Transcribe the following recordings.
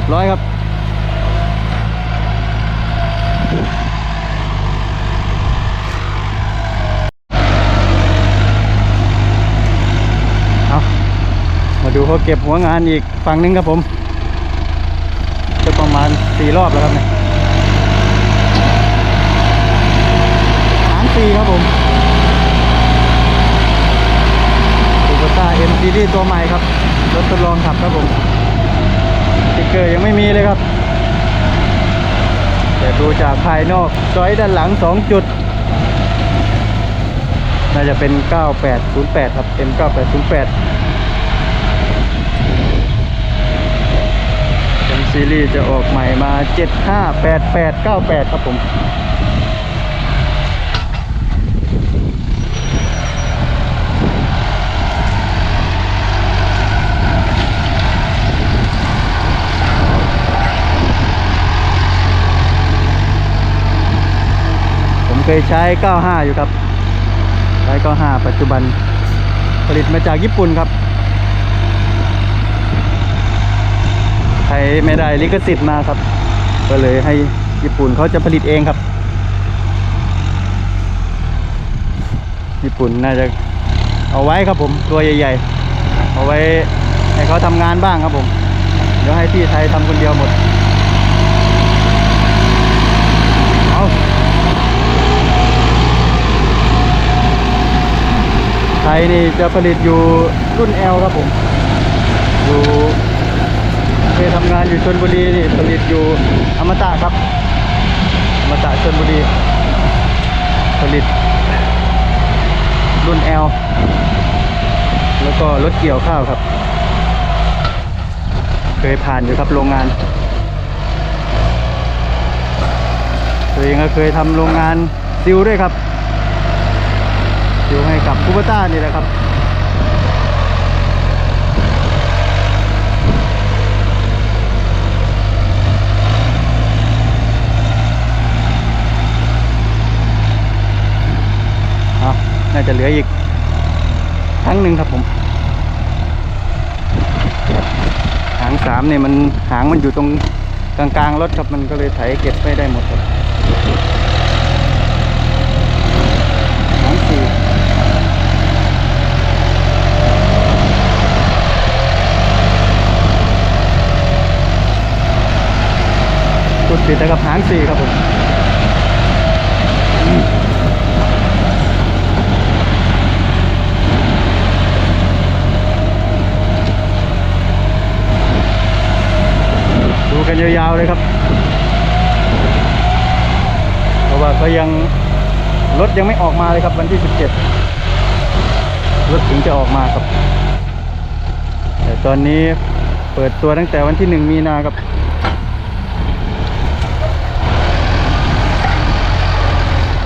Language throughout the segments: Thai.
รียบร้อยครับ เอามาดูเขาเก็บหัวงานอีกฝั่งนึงครับผม จะประมาณสี่รอบแล้วครับเนี่ยสามสี่ครับผมโตโยต้าเอ็มซีรีส์ตัวใหม่ครับ รถทดลองขับครับผม ยังไม่มีเลยครับแต่ดูจากภายนอกจอยด้านหลัง 2 จุด น่าจะเป็น 9808 ครับ M9808 เป็นซีรีส์จะออกใหม่มา 758898 ครับผม ยใช้ 95 อยู่ครับ ใช้ 95 ปัจจุบัน ผลิตมาจากญี่ปุ่นครับไทยไม่ได้ลิขสิทธิ์มาครับ ก็เลยให้ญี่ปุ่นเขาจะผลิตเองครับ ญี่ปุ่นน่าจะเอาไว้ครับผมตัวใหญ่ๆ เอาไว้ให้เขาทำงานบ้างครับผม เดี๋ยวให้พี่ไทยทำคนเดียวหมด เอา ไท ยนี่จะผลิตอยู่รุ่น L ครับผม อยู่เคยทำงานอยู่ชนบุรีนี่ผลิตอยู่อมตะครับอมตะชนบุรี ผลิต รุ่น L แล้วก็รถเกี่ยวข้าวครับ เคยผ่านอยู่ครับโรงงาน ตัวเองก็เคยทำโรงงานซิลด้วยครับ อยู่ให้กับคูเปต้านี่แหละครับเอน่าจะเหลืออีกครั้งหนึ่งครับผม หางสามเนี่ยมันหางมันอยู่ตรงกลางๆรถครับมันก็เลยไถเก็บไม่ได้หมดครับหางสี่ จุด ติดนะครับหางสี่ครับผมดูกันยาวๆเลยครับ เพราะว่าก็ยังรถยังไม่ออกมาเลยครับวันที่ 17 รถถึงจะออกมาครับ แต่ตอนนี้เปิดตัวตั้งแต่วันที่ 1 มีนาครับ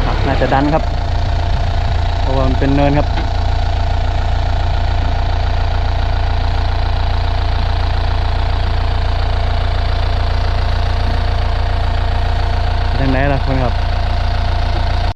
ครับ น่าจะดันครับเพราะว่ามันเป็นเนินครับ